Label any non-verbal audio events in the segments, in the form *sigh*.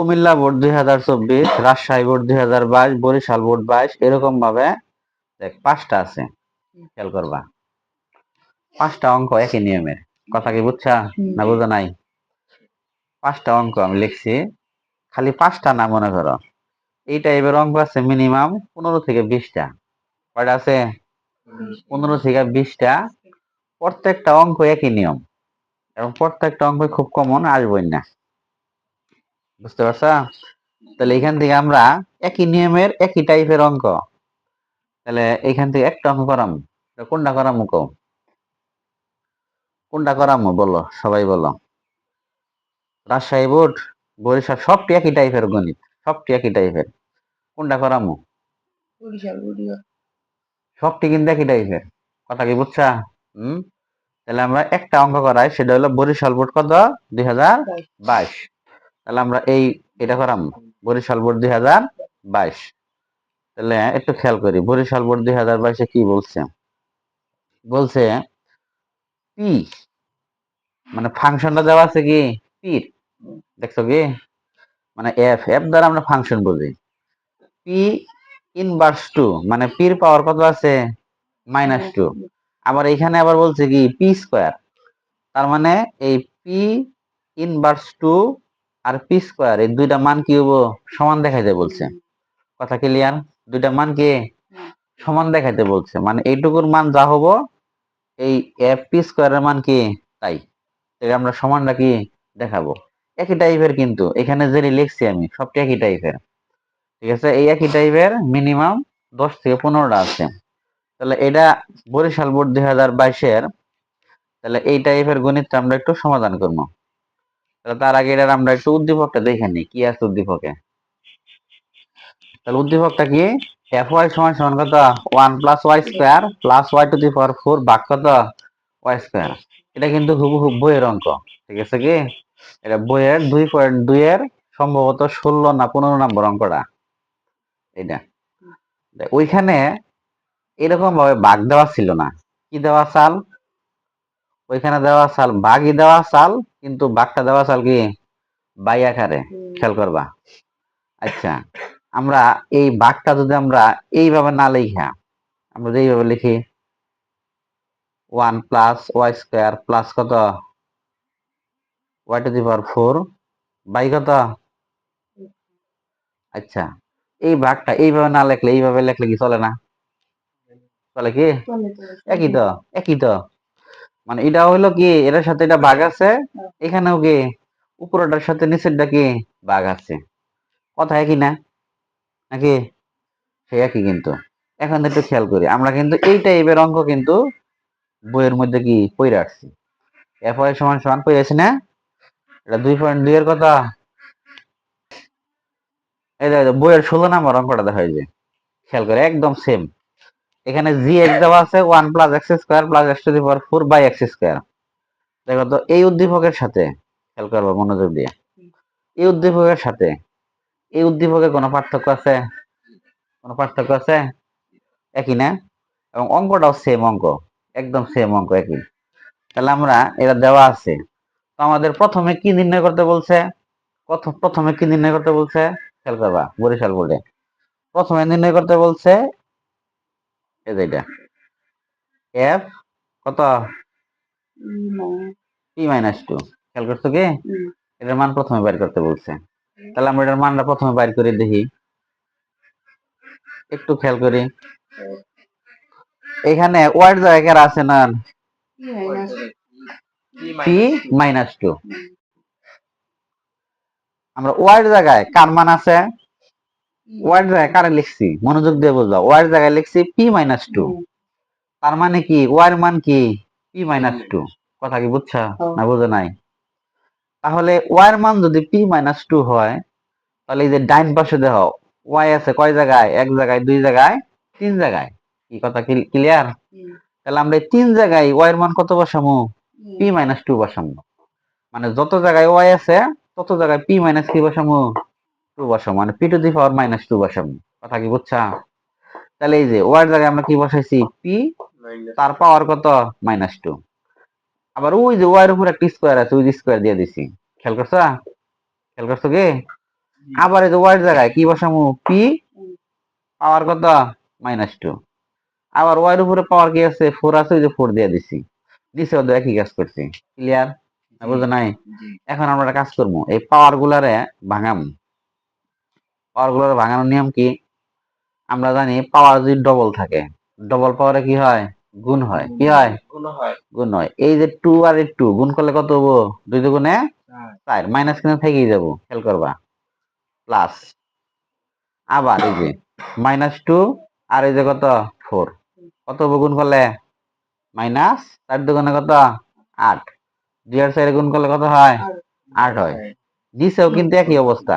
Comilla board দুই হাজার চব্বিশ রাজশাহী বোর্ড দুই হাজার বাইশ বরিশাল বোর্ড বাইশ এরকম ভাবে দেখ পাঁচটা আছে। খেয়াল করবা। পাঁচটা অঙ্ক একই নিয়মের। কথা কি বুঝছা না বুঝো নাই? পাঁচটা অঙ্ক আমি লিখছি। খালি পাঁচটা না মনে করো। এই টাইপের অঙ্ক আছে মিনিমাম পনেরো থেকে বিশটা। কয়টা আছে? পনেরো থেকে বিশটা। প্রত্যেকটা অঙ্ক একই নিয়ম। এবং প্রত্যেকটা অঙ্ক খুব কমন আসবই না। বুঝতে পারছা? তাহলে এখান থেকে আমরা একই নিয়মের একই টাইপের অঙ্ক। তাহলে এখান থেকে একটা অঙ্ক করাম। কোনটা করামু কও? কোনটা করামু বলো সবাই বলো। রাজশাহী বোর্ড বরিশাল সবটি একই টাইপের গণিত সবটি একই টাইপের কোনটা করামু? সবটি কিন্তু একই টাইপের কথা কি বুঝছা? হুম? তাহলে আমরা একটা অঙ্ক করাই সেটা হলো বরিশাল বোর্ড কত? দুই হাজার বাইশ। তাহলে আমরা এই এটা করাম, বরিশাল বোর্ড দুই হাজার বাইশ। তাহলে একটু খেয়াল করি, বরিশাল বোর্ড দুই হাজার বাইশে কি বলছে? বলছে পি মানে ফাংশনটা দেওয়া আছে কি? পির। দেখছ কি? মানে এফ এফ দ্বারা আমরা ফাংশন বুঝি। পি ইনভার্স টু মানে পির পাওয়ার কত আছে? Minus two. আবার এখানে আবার বলছে কি? P square. তার মানে এই পি ইনভার্স টু আর পি স্কোয়ার এই দুইটা মান কি হব সমান দেখাইতে বলছে। কথা ক্লিয়ার দুইটা মান কি? সমান দেখাইতে বলছে। মানে এইটুকুর মান যা হব এই এফ পি স্কোয়ারের মান কি? তাই। আমরা সমানটা কি দেখাবো। একই টাইপের কিন্তু। এখানে যে লিখছি আমি, সবটি একই টাইপের ঠিক আছে? এই একই টাইপের মিনিমাম দশ থেকে পনেরোটা আছে। তাহলে এটা বরিশাল বোর্ড দুই হাজার বাইশের, তাহলে এই টাইপের গণিতটা আমরা একটু সমাধান করব। তার আগে এটার আমরা একটু উদ্দীপকটা দেখে নিই। কি আছে উদ্দীপকে? তাহলে উদ্দীপকটা কি? এফ ওয়াই সমান সমান কত? One plus Y square plus Y to the power four ভাগ কত? ওয়াই স্কোয়ার এটা কিন্তু হুবহু বইয়ের অঙ্ক, ঠিক আছে কি? এটা বইয়ের দুই পয়েন্ট দুই এর সম্ভবত ষোলো না পনেরো নম্বর অঙ্কটা। এটা ওইখানে এরকম ভাবে ভাগ দেওয়া ছিল না। কি দেওয়া চাল? ওইখানে দেওয়া চাল ভাগই দেওয়া চাল কিন্তু ভাগটা দেওয়া চাল কি? বাই আকারে খেয়াল করবা। আচ্ছা আমরা এই ভাগটা যদি আমরা এইভাবে না লিখা আমরা যদি এইভাবে লিখি one plus Y square plus কত? Y to the power four by কত? আচ্ছা এই ভাগটা এইভাবে না লেখলে এইভাবে লেখলে কি চলে না? চলে কি? একই তো একই তো। মানে এটা হইল কি এটার সাথে এটা ভাগ আছে এখানেও কি উপরটার সাথে নিচেরটা কি ভাগ আছে। কথা একই না? নাকি? সে একই কিন্তু। এখন একটু খেয়াল করি আমরা কিন্তু এই টাইপের অঙ্ক কিন্তু বইয়ের মধ্যে কি পড়ে আসছি। এফ ওয়াই সমান সমান পড়ে আছি না? এটা দুই পয়েন্ট দুই এর কথা। এই দেখো বইয়ের ষোলো নাম্বার অঙ্কটা দেখা যায় খেয়াল করে একদম সেম এখানে জি এক্স দেওয়া আছে one plus X square plus X to the power four by X square দেখো তো, এই উদ্দীপকের সাথে, খেয়াল করব মনোযোগ দিয়ে, এই উদ্দীপকের সাথে, এই উদ্দীপকের কোনো পার্থক্য আছে? কোনো পার্থক্য আছে? একই না? এবং অঙ্কটাও সেম অঙ্ক, একদম সেম অঙ্ক একই। তাহলে আমরা এটা দেওয়া আছে। তো আমাদের প্রথমে কি নির্ণয় করতে বলছে? প্রথমে কি নির্ণয় করতে বলছে? খেয়াল করবা, বরিশাল বোর্ডে। প্রথমে নির্ণয় করতে বলছে এই যে এটা। এফ কত? পি মাইনাস টু খেয়াল করছ কি? এটার মান প্রথমে বাইর করতে বলছে। তাহলে আমরা এটার মানটা প্রথমে বাইর করে দেখি। একটু খেয়াল করি। এখানে ওয়ার্ড জায়গায় আছে না? পি মাইনাস টু আমরা ওয়ার্ড জায়গায় কার মান আছে? ওয়ার্ড জায়গায় কারে লিখছি? মনোযোগ দিয়ে বুঝবা ওয়ার্ড জায়গায় লিখছি পি মাইনাস টু তার মানে কি? ওয়ার মান কি? পি মাইনাস টু কথা কি বুঝছা? না বুঝো নাই? তাহলে ওয়ার মান যদি পি মাইনাস টু হয় তাহলে এই যে ডাইন পাশে দেখো ওয়াই আছে কয় জায়গায়? এক জায়গায় দুই জায়গায় তিন জায়গায়। কি কথা ক্লিয়ার তাহলে আমরা তিন জায়গায় ওয়াই এর মান কত বসামু? পি মাইনাস টু বসামু। মানে যত জায়গায় ওয়াই আছে তত জায়গায় পি মাইনাস কি বসামু। টু বসামু মানে P to the power minus two বসামু কথা কি বুঝছা? তাহলে এই যে ওয়ার জায়গায় আমরা কি বসাইছি? পি তার পাওয়ার কত? মাইনাস টু আবার ওই যে ওয়ার উপর একটা স্কোয়ার আছে ওই স্কোয়ার দিয়ে দিছি। খেয়াল করছ? খেয়াল করছ কি? আবার এই যে ওয়াই জায়গায় কি বসামু পি পাওয়ার কত? মাইনাস টু আবার ওয়াই এর উপরে পাওয়ার কি আছে? ফোর আছে ওই যে ফোর দিয়ে দিছি। নিচে ওদের একই কাজ করছি। ক্লিয়ার বুঝো নাই? এখন আমরা একটা কাজ করব। এই পাওয়ার গুলারে ভাঙাম। পাওয়ার গুলারে ভাঙানোর নিয়ম কি? আমরা জানি পাওয়ার যদি ডবল থাকে ডবল পাওয়ারে কি হয়? গুণ হয়। কি হয়? গুণ হয়। এই যে টু আর এই টু গুণ করলে কত হব? দুই দুগুণে চার। মাইনাস কিন্তু থেকেই যাব। খেয়াল করবা। প্লাস আবার এই যে মাইনাস টু আর এই যে কত? ফোর কত হব গুণ করলে? মাইনাস চার দুগুণে কত? আট। দুই আর চারে গুণ করলে কত হয়? আট। হয়। নিচেও কিন্তু একই অবস্থা।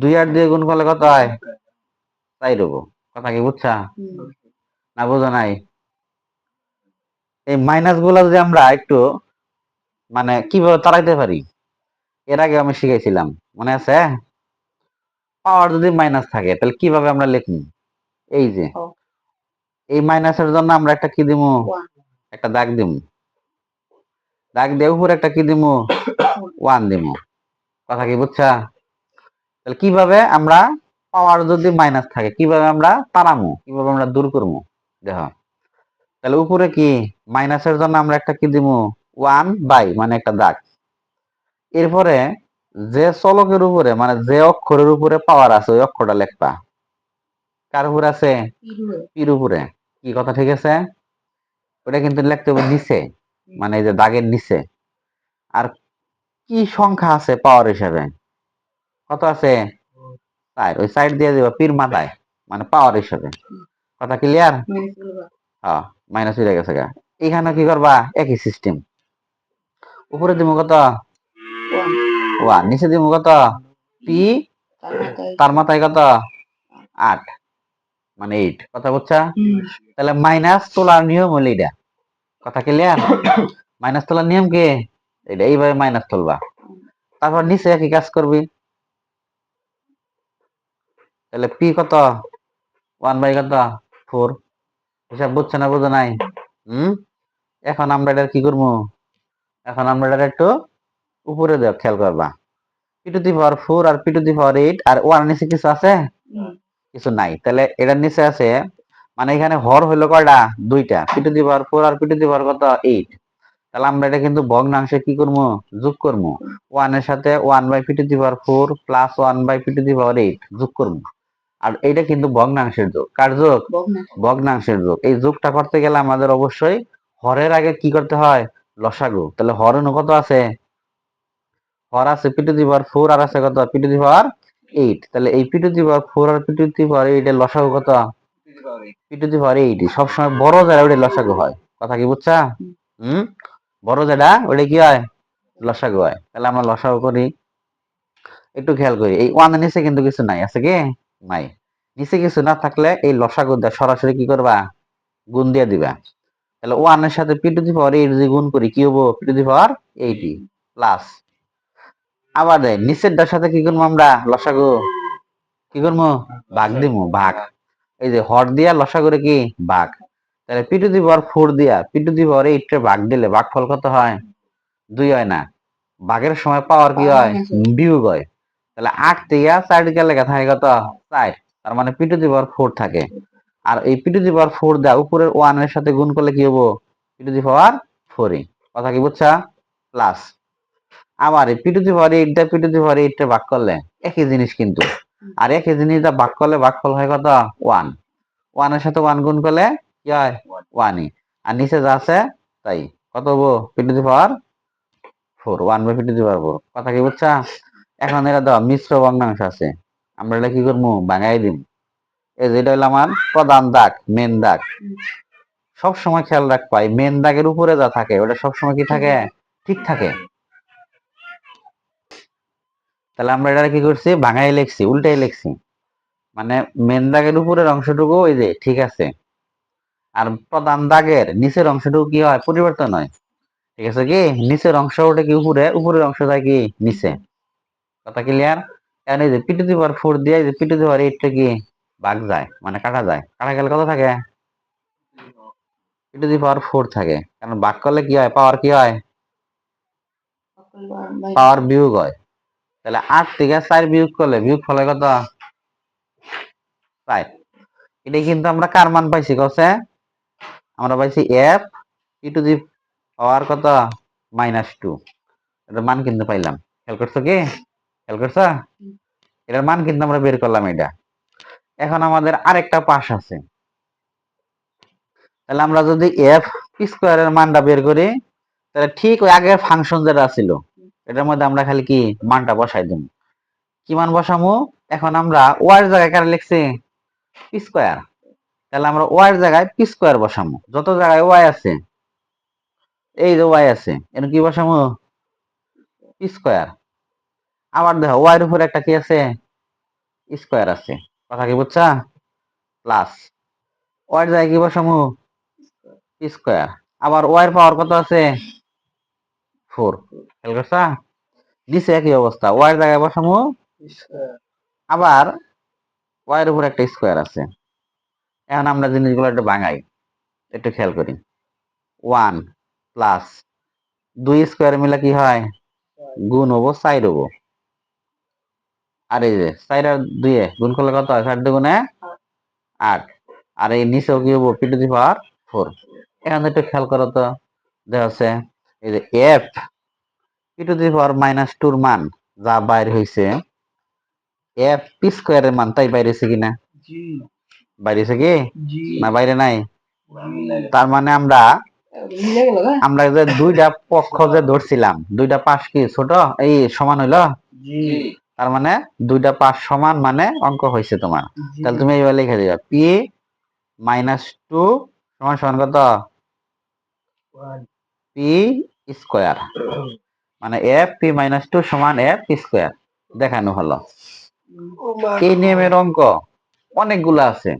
দুই আর দিয়ে গুণ করলে কত হয়? তাই দেবো কথা কি বুঝছা? না বুঝো নাই? এই মাইনাসগুলো যদি আমরা একটু মানে কীভাবে তাড়াইতে পারি? এর আগে আমি শিখাইছিলাম। মনে আছে? পাওয়ার যদি মাইনাস থাকে তাহলে কীভাবে আমরা লিখব? এই যে এই মাইনাসের জন্য আমরা একটা কি দিমু? একটা দাগ দিমু। দাগ দিয়ে উপরে একটা কি দিমু? *coughs* ওয়ান দিমু। কথা কি বুঝছা? তাহলে কীভাবে আমরা পাওয়ার যদি মাইনাস থাকে কীভাবে আমরা তাড়ামু কীভাবে আমরা দূর করব দেখো তাহলে উপরে কি? মাইনাসের জন্য আমরা একটা কি দিমু? ওয়ান বাই মানে একটা দাগ। এরপরে যে চলকের উপরে মানে যে অক্ষরের উপরে পাওয়ার আছে ওই অক্ষরটা লেখবা। কার উপরে আছে? পির উপরে। কি কথা ঠিক আছে? ওটা কিন্তু লিখতে হবে নিচে মানে এই যে দাগের নিচে। আর কি সংখ্যা আছে পাওয়ার হিসাবে? কত আছে? চার ওই সাইড দিয়ে দিবা পীর মাথায় মানে পাওয়ার হিসাবে। কথা ক্লিয়ার হ্যাঁ। মাইনাস হয়ে গেছে গা। এখানে কি করবা? একই সিস্টেম উপরে দিব কত? ওয়ান নিচে দিব কত? পি? তার মাথায় কত? আট। মানে এইট কথা বুঝছা? তাহলে মাইনাস তোলার নিয়ম হলো এটা কথা ক্লিয়ার মাইনাস তোলার নিয়ম কি? এটা এইভাবে মাইনাস তুলবা। তারপর নিচে একই কাজ করবি। তাহলে পি কত? ওয়ান বাই কত? ফোর হিসাব বুঝছে না বুঝো নাই? হুম? এখন আমরা এটা কি করব? এখন আমরা এটা একটু উপরে দেওয়া খেয়াল করবা। P to the power four R P to the power eight R one নিচে কিছু আছে? কিছু নাই। তাহলে এটার নিচে আছে মানে এখানে হর হইল কয়টা? দুইটা। P to the power four R P to the power কত? এইট তাহলে আমরা এটা কিন্তু ভগ্নাংশে কি করব? যোগ করব। ওয়ানের সাথে one by P to the power four plus one by P to the power eight যোগ করব। আর এটা কিন্তু ভগ্নাংশের যোগ। কার যোগ? ভগ্নাংশের যোগ। এই যোগটা করতে গেলে আমাদের অবশ্যই হরের আগে কি করতে হয়? লসাগু। তাহলে হরের কত আছে? হর আছে P to the power four আর আছে কত? P to the power eight. তাহলে এই P to the power four R P to the power eight এর লসাগু কত? P to the power eight. সবসময় বড় যারা ওটা লসাগু হয়। কথা কি বুঝছা? হুম? বড় যেটা ওটা কি হয়? লসাগু হয়। তাহলে আমরা লসাগু করি। একটু খেয়াল করি। এই ওয়ান নিচে কিন্তু কিছু নাই আছে কি? নাই। নিচে কিছু না থাকলে এই লসাগু দিয়ে সরাসরি কি করবা? গুণ দিয়ে দিবা। তাহলে ওয়ানের সাথে P to the power eight যদি গুণ করি কি হব? P to the power eighty plus আবার দেয় নিচেরটার সাথে কি করব আমরা? লসাগু। কি করব? ভাগ দিমু ভাগ। এই যে হর দিয়া লসা লসাগুরে কি? ভাগ। তাহলে P to the power four দিয়া P to the power eight ভাগ দিলে ভাগ ফল কত হয়? দুই হয় না। ভাগের সময় পাওয়ার কি হয়? বিয়োগ হয়। তাহলে আট দিয়া চার লেখা থাকে কত? চার। তার মানে P to the power four থাকে। আর এই P to the power four দেওয়া উপরের ওয়ানের সাথে গুণ করলে কি হব? পি টু দি পাওয়ার ফোরই কথা কি বুঝছা? প্লাস আবার এই P to the power eight P to the power eight ভাগ করলে একই জিনিস কিন্তু। আর একই জিনিস দা ভাগ করলে ভাগফল হয় কত? ওয়ান ওয়ানের সাথে ওয়ান গুণ করলে কি হয়? ওয়ানই আর নিচে যা আছে, তাই। কত হব? P to the power four one by P to the power four কথা কি বুঝছা? এখন এটা দাও মিশ্র ভগ্নাংশ আছে। আমরা এটা কি করব? ভাঙাই দিম। এই যেটা হলো আমার প্রধান দাগ মেন দাগ। সব সময় খেয়াল রাখবা এই মেন দাগের উপরে যা থাকে, ওটা সব সময় কি থাকে? ঠিক থাকে। তাহলে আমরা এটা কি করছি? ভাঙাই লিখছি, উল্টাই লিখছি। মানে মেন দাগের উপরের অংশটুকু ওই যে, ঠিক আছে। আর প্রধান দাগের নিচের অংশটুকু কি হয়? পরিবর্তন হয়। ঠিক আছে কি? নিচের অংশ ওটা কি উপরে? উপরের অংশ থাকে কি? নিচে। কথা ক্লিয়ার এখন এই যে পিটু দি পাওয়ার ফোর দিয়ে এই যে পিটু দি পাওয়ার এইটটা কি ভাগ যায় মানে কাটা যায়। কাটা গেলে কত থাকে? পিটু দি পাওয়ার ফোর থাকে। কারণ ভাগ করলে কি হয়? পাওয়ার কি হয়? পাওয়ার বিয়োগ হয়। তাহলে আট থেকে চার বিয়োগ করলে বিয়োগ ফলে কত? চার। এটা কিন্তু আমরা কার মান পাইছি কছে আমরা পাইছি F E two the power কত? মাইনাস টু এটার মান কিন্তু পাইলাম। খেয়াল করছ কি? খেয়াল করছ? এটার মান কিন্তু আমরা বের করলাম এটা এখন আমাদের আরেকটা পাশ আছে। তাহলে আমরা যদি এফ স্কোয়ারের মানটা বের করি, তাহলে ঠিক ওই আগের ফাংশন যেটা ছিল, এটার মধ্যে আমরা খালি কি? মানটা বসাই দেব। কি মান বসামু? এখন আমরা ওয়ার জায়গায় কারে লিখছি? পি স্কোয়ার তাহলে আমরা ওয়ার জায়গায় পি স্কোয়ার বসামো। যত জায়গায় ওয়াই আছে, এই যে ওয়াই আছে, এর কি বসামো? পি স্কোয়ার আবার দেখো ওয়াইয়ের উপর একটা কি আছে? স্কোয়ার আছে। কথা কি বুঝছা? প্লাস ওয়ার জায়গায় কি বসামু? স্কোয়ার আবার ওয়াইয়ের পাওয়ার কত আছে? ফোর খেয়াল করছা? নিচে একই অবস্থা। ওয়াইয়ের জায়গায় বসামু? আবার ওয়াইয়ের উপর একটা স্কোয়ার আছে। এখন আমরা জিনিসগুলো একটু ভাঙাই। একটু খেয়াল করি। ওয়ান প্লাস দুই স্কোয়ার মিলে কি হয়? গুণ হব সাইড হব। আর এই যে সাইড আর দুইয়ে গুণ করলে কত হয়? ষাট দুগুণে আট। আর এই নিচেও কি হব? P to the power four এখানে একটু খেয়াল করো তো। দেখা যাচ্ছে এই যে F P to the power minus টুর মান যা বাইর হয়েছে এফ পি স্কোয়ারের মান তাই বাইরে হয়েছে কিনা জি। বাইরে হয়েছে কি? না বাইরে নাই? তার মানে আমরা আমরা যে দুইটা পক্ষ যে ধরছিলাম দুইটা পাশ কি ছোট? এই সমান হইল? জি। তার মানে দুইটা পাশ সমান মানে অঙ্ক হয়েছে তোমার। তাহলে তুমি এইভাবে লিখে দিবা। পি মাইনাস টু সমান সমান কত? P square. মানে এফ পি মাইনাস টু সমান এফ স্কোয়ার। দেখানো হলো। এই নিয়মের অঙ্ক অনেকগুলো আছে।